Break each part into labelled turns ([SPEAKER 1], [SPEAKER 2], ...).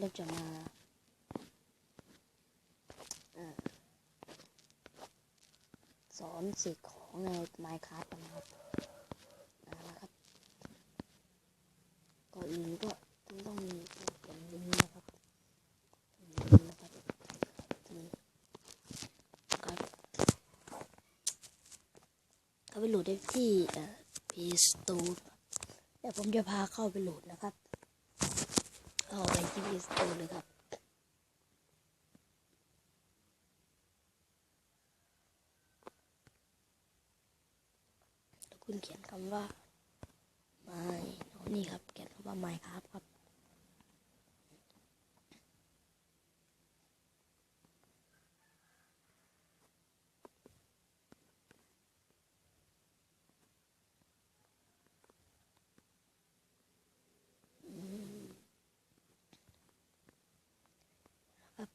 [SPEAKER 1] เราจะมาเอ่อสอนเสกของใน Minecraft กันนะครับเอาละครับก่อนอื่นก็ต้องมีตัวเขียนลิงนะครับลิงนะครับนี่ครับก็ไปโหลดได้ที่เอ่อ Play Store เดี๋ยวผมจะพาเข้าไปโหลดนะครับ เข้าไปที่ Play Store เลยครับ แล้วคุณเขียนคำว่า ไม่นี่ครับ เขียนคำว่าไม่ครับครับ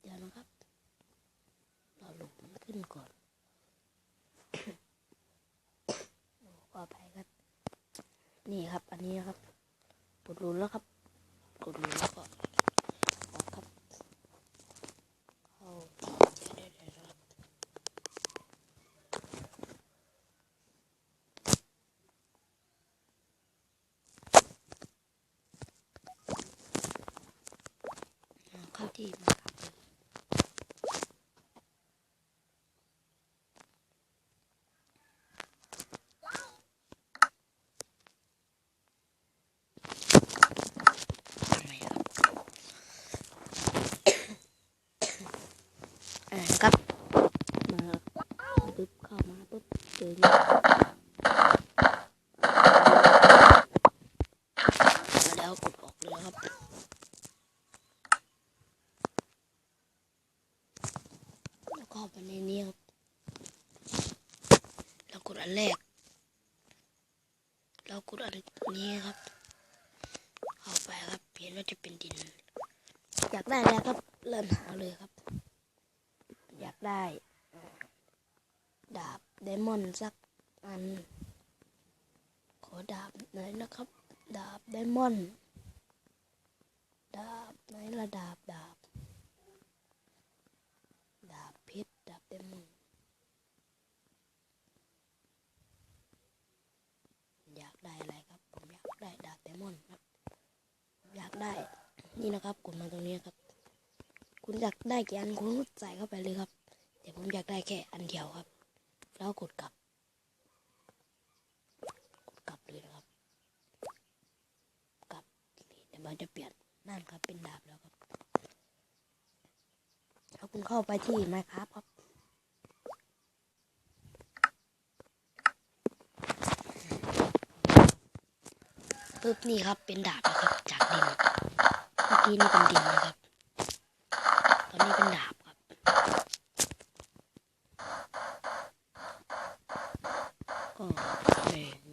[SPEAKER 1] เดี๋ยวนะครับ เราหลบมัน ขึ้นก่อนโอ้ขออภัยครับ นี่ครับ อันนี้นะครับกดรูนแล้วครับกดรูนแล้วก็ออกครับเข้าเดี๋ยวเดี๋ยวครับเข้าที่มาครับ ทำไมครับอ่าครับ มาปุ๊บเข้ามา ปุ๊บเจอนี่แล้วกดออกเลยครับแล้วก็เข้าไปในนี้ครับแล้วกดอันแรกแล้วกดอันนี้ครับเข้าไปครับเห็นว่าจะเป็นดิน อยากได้แล้วครับเริ่มหาเลยครับ อยากได้ มอนด์สักอัน ขอดาบหน่อยนะครับ ดาบไดมอนด์ดาบไหนละดาบ ดาบ ดาบเพชรดาบไดมอนด์อยากได้อะไรครับ ผมอยากได้ดาบไดมอนด์ครับ อยากได้ นี่นะครับกดมาตรงนี้ครับ คุณอยากได้กี่อันคุณใส่เข้าไปเลยครับ แต่ผมอยากได้แค่อันเดียวครับ แล้วกดกลับ กดกลับเลยนะครับ กลับนี่เดี๋ยวมันจะเปลี่ยนนั่นครับเป็นดาบแล้วครับแล้วคุณเข้าไปที่ไมค์ครับครับปึ๊บนี่ครับเป็นดาบนะครับจากดินเมื่อกี้นี่เป็นดินนะครับ me.